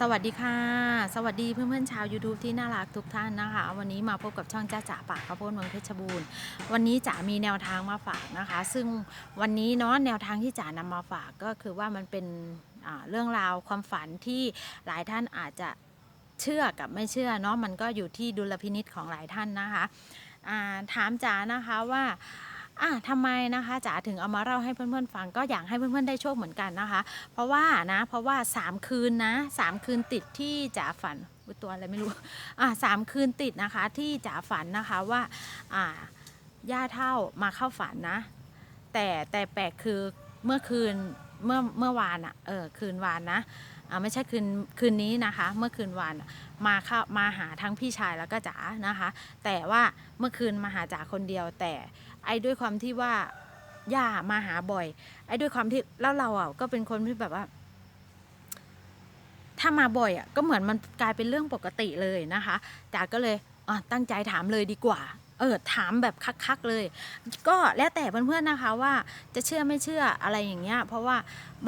สวัสดีค่ะ สวัสดีเพื่อนๆชาว YouTube ที่น่ารักทุกท่านนะคะ วันนี้มาพบกับช่องจ้าจ๋าปากข้าวโพดเมืองเพชรบูรณ์ วันนี้จ๋ามีแนวทางมาฝากนะคะ ซึ่งวันนี้เนาะแนวทางที่จ๋านำมาฝากก็คือว่ามันเป็นเรื่องราวความฝันที่หลายท่านอาจจะเชื่อกับไม่เชื่อเนาะมันก็อยู่ที่ดุลพินิษของหลายท่านนะคะถามจ๋านะคะว่า อะทำไมนะคะจ๋าถึงเอามาเล่าให้เพื่อนๆฟังก็อยากให้เพื่อนๆได้โชคเหมือนกันนะคะ เพราะว่านะ เพราะว่า 3 คืนนะสามคืนติดที่จ๋าฝันตัวอะไรไม่รู้อ่าสามคืนติดนะคะ ที่จ๋าฝันนะคะว่าอ่าย่าเท่ามาเข้าฝันนะ แต่แต่แปลกคือเมื่อคืนเมื่อเมื่อวานอะเออคืนวานนะอ่าไม่ใช่คืนคืนนี้นะคะ เมื่อคืนวานมาเข้ามาหาทั้งพี่ชายแล้วก็จ๋านะคะ แต่ว่าเมื่อคืนมาหาจ๋าคนเดียวแต่ ไอ้ด้วยความที่ว่าย่ามาหาบ่อย ไอ้ด้วยความที่แล้วเราอะก็เป็นคนที่แบบว่า ถ้ามาบ่อยอะก็เหมือนมันกลายเป็นเรื่องปกติเลยนะคะจ๋าก็เลยอะตั้งใจถามเลยดีกว่า เออถามแบบคักๆเลย ก็แล้วแต่เพื่อนๆนะคะว่าจะเชื่อไม่เชื่ออะไรอย่างเงี้ย เพราะว่า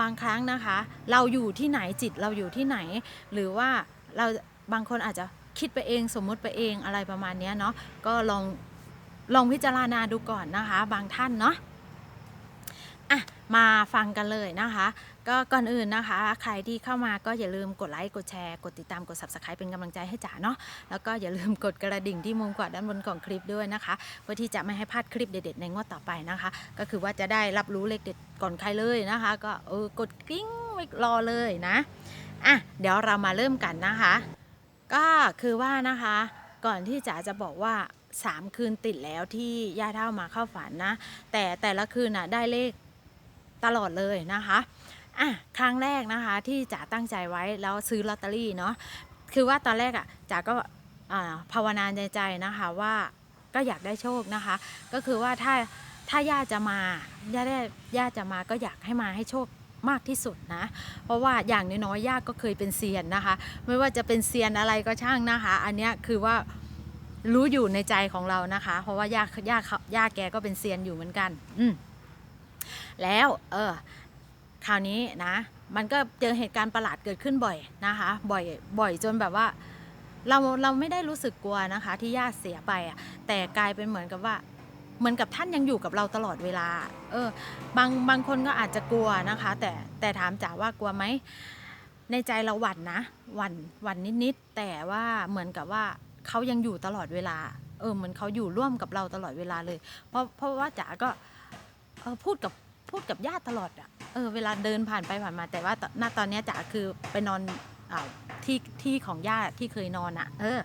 บางครั้งนะคะ เราอยู่ที่ไหนจิตเราอยู่ที่ไหน หรือว่าเราบางคนอาจจะคิดไปเองสมมุติไปเองอะไรประมาณเนี้ยเนาะก็ลอง ลองพิจารณาดูก่อนนะคะ บางท่านเนาะอะมาฟังกันเลยนะคะ ก็ก่อนอื่นนะคะ ใครที่เข้ามาก็อย่าลืมกดไลค์กดแชร์กดติดตามกด subscribe เป็นกำลังใจให้จ๋าเนาะแล้วก็อย่าลืมกดกระดิ่งที่มุมขวาด้านบนของคลิปด้วยนะคะ เพื่อที่จะไม่ให้พลาดคลิปเด็ดๆในงวดต่อไปนะคะ ก็คือว่าจะได้รับรู้เลขเด็ดก่อนใครเลยนะคะ ก็เออกดกริ้งไว้รอเลยนะอะเดี๋ยวเรามาเริ่มกันนะคะ ก็คือว่านะคะ ก่อนที่จ๋าจะบอกว่า 3 คืนติดแล้วที่ย่าเท่ามาเข้าฝันนะ แต่แต่ละคืนน่ะได้เลขตลอดเลยนะคะอะครั้งแรกนะคะที่จ๋าตั้งใจไว้แล้วซื้อลอตเตอรี่เนาะคือว่าตอนแรกอะจ๋าก็ภาวนาในใจนะคะว่าก็อยากได้โชคนะคะ ก็คือว่าถ้าถ้าย่าจะมาย่าได้ย่าจะมาก็อยากให้มาให้โชคมากที่สุดนะ เพราะว่าอย่างน้อยๆย่าก็เคยเป็นเซียนนะคะ ไม่ว่าจะเป็นเซียนอะไรก็ช่างนะคะ อันนี้คือว่า รู้อยู่ในใจของเรานะคะ เพราะว่าย่าย่าเขาย่าแกก็เป็นเซียนอยู่เหมือนกัน อืแล้วเออคราวนี้นะ มันก็เจอเหตุการณ์ประหลาดเกิดขึ้นบ่อยนะคะ บ่อยบ่อยจนแบบว่า เราเราไม่ได้รู้สึกกลัวนะคะ ที่ย่าเสียไปอะแต่กลายเป็นเหมือนกับว่า เหมือนกับท่านยังอยู่กับเราตลอดเวลา เออบางบางคนก็อาจจะกลัวนะคะ แต่แต่ถามจ๋าว่ากลัวไหมในใจเราหวั่นนะหวั่นหวั่นนิดๆแต่ว่าเหมือนกับว่า เขายังอยู่ตลอดเวลา เออเหมือนเขาอยู่ร่วมกับเราตลอดเวลาเลย เพราะเพราะว่าจ๋าก็เออพูดกับพูดกับญาติตลอดอะเออเวลาเดินผ่านไปผ่านมาแต่ว่าณตอนนี้จ๋าคือไปนอนอที่ที่ของญาติที่เคยนอนอะเออ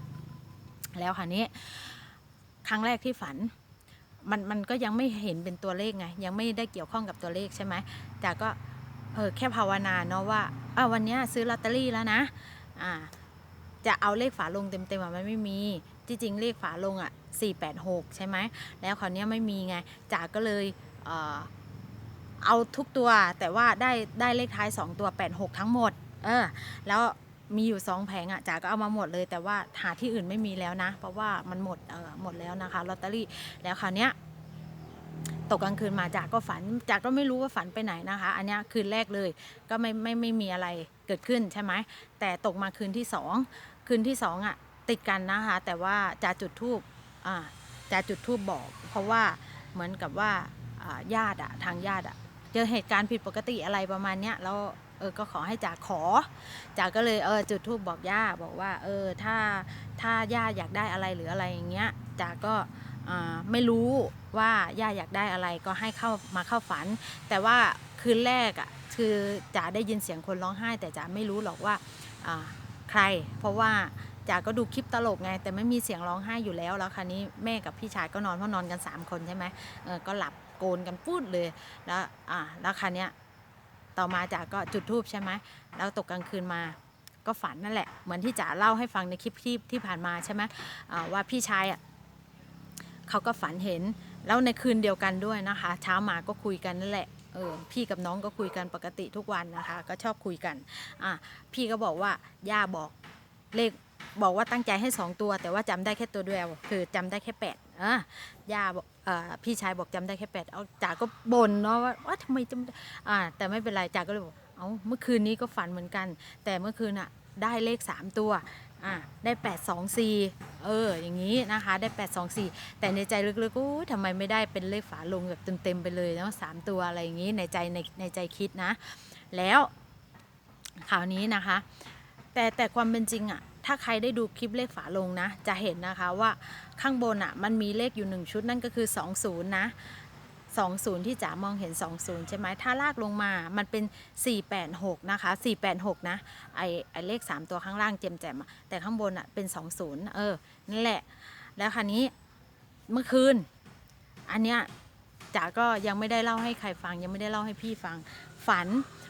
แล้วคราวนี้ ครั้งแรกที่ฝัน มันมันก็ยังไม่เห็นเป็นตัวเลขไง ยังไม่ได้เกี่ยวข้องกับตัวเลขใช่ไหมจ๋าก็เออแค่ภาวนาเนาะว่าอ่าวันนี้ซื้อลอตเตอรี่แล้วนะ อ่า จะเอาเลขฝาลงเต็มๆอะมันไม่มีที่จริงเลขฝาลงอะ486 ใช่ไหมแล้วคราวนี้ไม่มีไงจ๋าก็เลยเออเอาทุกตัวแต่ว่าได้ได้เลขท้าย 2 ตัว 86 ทั้งหมด เออ แล้วมีอยู่สองแผงอะจ๋าก็เอามาหมดเลย แต่ว่าหาที่อื่นไม่มีแล้วนะ เพราะว่ามันหมดเออหมดแล้วนะคะลอตเตอรี่แล้วคราวเนี้ย ตกกลางคืนมาจากก็ฝันจากก็ไม่รู้ว่าฝันไปไหนนะคะ อันนี้คืนแรกเลยก็ไม่ไม่ไม่มีอะไรเกิดขึ้นใช่ไหมแต่ตกมาคืนที่สองคืนที่สองอะติดกันนะคะ แต่ว่าจะจุดทูบอ่าจะจุดทูบบอก เพราะว่าเหมือนกับว่าญาติอะทางญาติอะเจอเหตุการณ์ผิดปกติอะไรประมาณเนี้ยแล้วเออก็ขอให้จ่าขอจ่าก็เลยเออจุดทูบบอกย่าบอกว่า เออถ้าถ้าย่าอยากได้อะไรหรืออะไรอย่างเงี้ยจ่าก็ ไม่รู้ว่าย่าอยากได้อะไรก็ให้เข้ามาเข้าฝัน แต่ว่าคืนแรกอะคือจ๋าได้ยินเสียงคนร้องไห้ แต่จ๋าไม่รู้หรอกว่าใคร เพราะว่าจ๋าก็ดูคลิปตลกไง แต่ไม่มีเสียงร้องไห้อยู่แล้วแล้วคราวนี้แม่กับพี่ชายก็นอนเพราะนอนกัน 3 คนใช่ไหมเออก็หลับโกนกันพูดเลยแล้วอ่าแล้วคราวนี้ต่อมาจ๋าก็จุดทูบใช่ไหมแล้วตกกลางคืนมาก็ฝันนั่นแหละเหมือนที่จ๋าเล่าให้ฟังในคลิปที่ที่ผ่านมาใช่ไหมว่าพี่ชายอะ เขาก็ฝันเห็น แล้วในคืนเดียวกันด้วยนะคะ เช้ามาก็คุยกันนั่นแหละเออพี่กับน้องก็คุยกันปกติทุกวันนะคะ ก็ชอบคุยกันอะพี่ก็บอกว่าย่าบอกเลขบอกว่าตั้งใจให้สองตัว แต่ว่าจำได้แค่ตัวเดียวคือจำได้แค่แปดอะย่าบอกพี่ชายบอกจำได้แค่แปดเอาจ๋าก็บ่นเนาะว่าทำไมจำอ่าแต่ไม่เป็นไรจ๋าก็เลยบอกเอาเมื่อคืนนี้ก็ฝันเหมือนกัน แต่เมื่อคืนอะได้เลข 3 ตัว อะได้ 8 2 4 เออ อย่างนี้นะคะ ได้ 8 2 4 แต่ในใจลึกๆอู้ทำไมไม่ได้เป็นเลขฝาลงแบบเต็มๆไปเลยเนาะสามตัวอะไรอย่างนี้ในใจในในใจคิดนะ แล้วคราวนี้นะคะ แต่แต่ความเป็นจริงอะถ้าใครได้ดูคลิปเลขฝาลงนะ จะเห็นนะคะว่าข้างบนอะมันมีเลขอยู่หนึ่งชุดนั่นก็คือ 20 นะ 20 ที่จ๋ามองเห็น 20 ใช่ไหมถ้าลากลงมามันเป็น 486 นะคะ 486 นะ ไอไอเลข 3 ตัวข้างล่างเจมแจมๆแต่ข้างบนอะเป็น 20 เออ นั่นแหละ แล้วคราวนี้เมื่อคืน อันเนี้ยจ๋าก็ยังไม่ได้เล่าให้ใครฟัง ยังไม่ได้เล่าให้พี่ฟังฝัน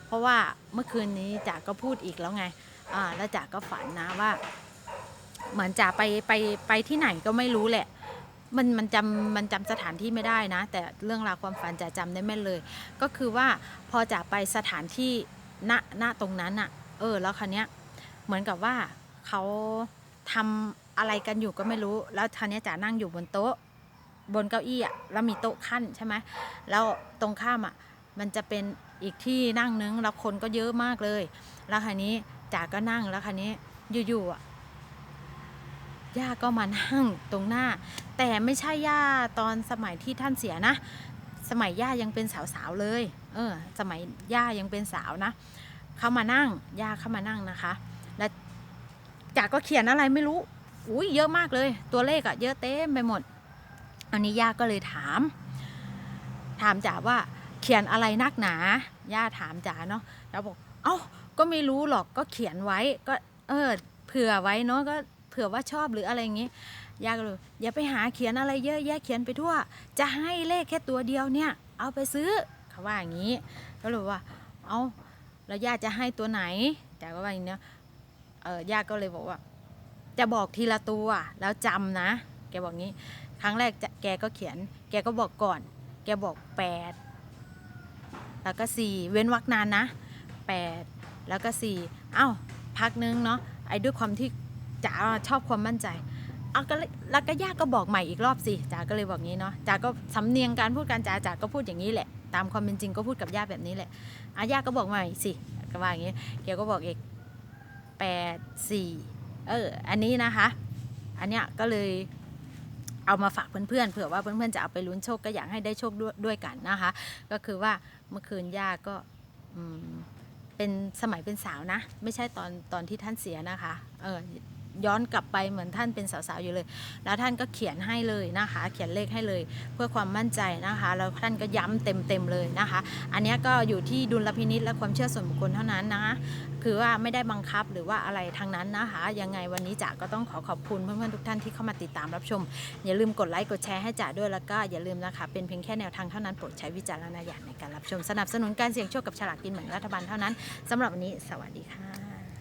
เพราะว่าเมื่อคืนนี้จ๋าก็พูดอีกแล้วไงอ่าแล้วจ๋าก็ฝันนะว่า เหมือนจ๋าไปไปไปที่ไหนก็ไม่รู้แหละ มันมันจำมันจำสถานที่ไม่ได้นะ แต่เรื่องราวความฝันจ๋าจำได้แม่นเลย ก็คือว่าพอจ๋าไปสถานที่ณณตรงนั้นอะเออ แล้วคันเนี้ยเหมือนกับว่าเขาทำอะไรกันอยู่ก็ไม่รู้ แล้วคันนี้ยจ๋านั่งอยู่บนโต๊ะ บนเก้าอี้อะแล้วมีโต๊ะขั้นใช่ไหมแล้วตรงข้ามอะมันจะเป็นอีกที่นั่งนึงแล้วคนก็เยอะมากเลย แล้วคันนี้จ๋าก็นั่งแล้วคันนี้อยู่ๆอะ ย่าก็มานั่งตรงหน้า แต่ไม่ใช่ย่าตอนสมัยที่ท่านเสียนะ สมัยย่ายังเป็นสาวๆเลย เออ สมัยย่ายังเป็นสาวนะเขามานั่งย่าเข้ามานั่งนะคะ แล้วจ๋าก็เขียนอะไรไม่รู้ อุ้ยเยอะมากเลย ตัวเลขอะเยอะเต็มไปหมด อันนี้ย่าก็เลยถาม ถามจ๋าว่าเขียนอะไรนักหนา ย่าถามจ๋าเนาะแล้วบอก เอ้า ก็ไม่รู้หรอก ก็เขียนไว้ ก็ เออ เผื่อไว้เนาะ ก็ เผื่อว่าชอบหรืออะไรอย่างงี้ย่าก็เลยอย่าไปหาเขียนอะไรเยอะแยะเขียนไปทั่ว จะให้เลขแค่ตัวเดียวเนี่ย เอาไปซื้อเขาว่าอย่างนี้ก็เลยว่าเอาแล้วย่าจะให้ตัวไหนจ๋าก็ว่าอย่างเนี้ยเออย่าก็เลยบอกว่า จะบอกทีละตัวแล้วจำนะ แกบอกงี้ ครั้งแรกจะแกก็เขียน แกก็บอกก่อน แกบอกแปดแล้วก็สี่เว้นวรรคนานนะแปดแล้วก็สี่เอ้าพักนึงเนาะไอ้ด้วยความที่ จ๋าชอบความมั่นใจเอาก็แล้วก็ย่าก็บอกใหม่อีกรอบสิจ๋าก็เลยบอกงี้เนาะจ๋าก็สำเนียงการพูดการจ๋าจ๋าก็พูดอย่างนี้แหละ ตามความเป็นจริงก็พูดกับย่าแบบนี้แหละอาย่าก็บอกใหม่สิก็ว่าอย่างงี้แกก็บอกอีกแปดสี่เอออันนี้นะคะ อันเนี้ยก็เลยเอามาฝากเพื่อนๆเผื่อว่าเพื่อนๆจะเอาไปลุ้นโชคก็อยากให้ได้โชคด้วยด้วยกันนะคะ ก็คือว่าเมื่อคืนย่าก็อืมเป็นสมัยเป็นสาวนะ ไม่ใช่ตอนตอนที่ท่านเสียนะคะ เออ ย้อนกลับไปเหมือนท่านเป็นสาวๆอยู่เลย แล้วท่านก็เขียนให้เลยนะคะ เขียนเลขให้เลย เพื่อความมั่นใจนะคะ แล้วท่านก็ย้ำเต็มๆเลยนะคะ อันนี้ก็อยู่ที่ดุลพินิจและความเชื่อส่วนบุคคลเท่านั้นนะคะคือว่าไม่ได้บังคับหรือว่าอะไรทางนั้นนะคะ ยังไงวันนี้จ๋าก็ต้องขอขอบคุณเพื่อนๆทุกท่านที่เข้ามาติดตามรับชม อย่าลืมกดไลค์กดแชร์ให้จ๋าด้วยแล้วก็อย่าลืมนะคะ เป็นเพียงแค่แนวทางเท่านั้นโปรดใช้วิจารณญาณในการรับชมสนับสนุนการเสี่ยงโชคกับฉลากกินแบ่งรัฐบาลเท่านั้นสำหรับวันนี้สวัสดีค่ะ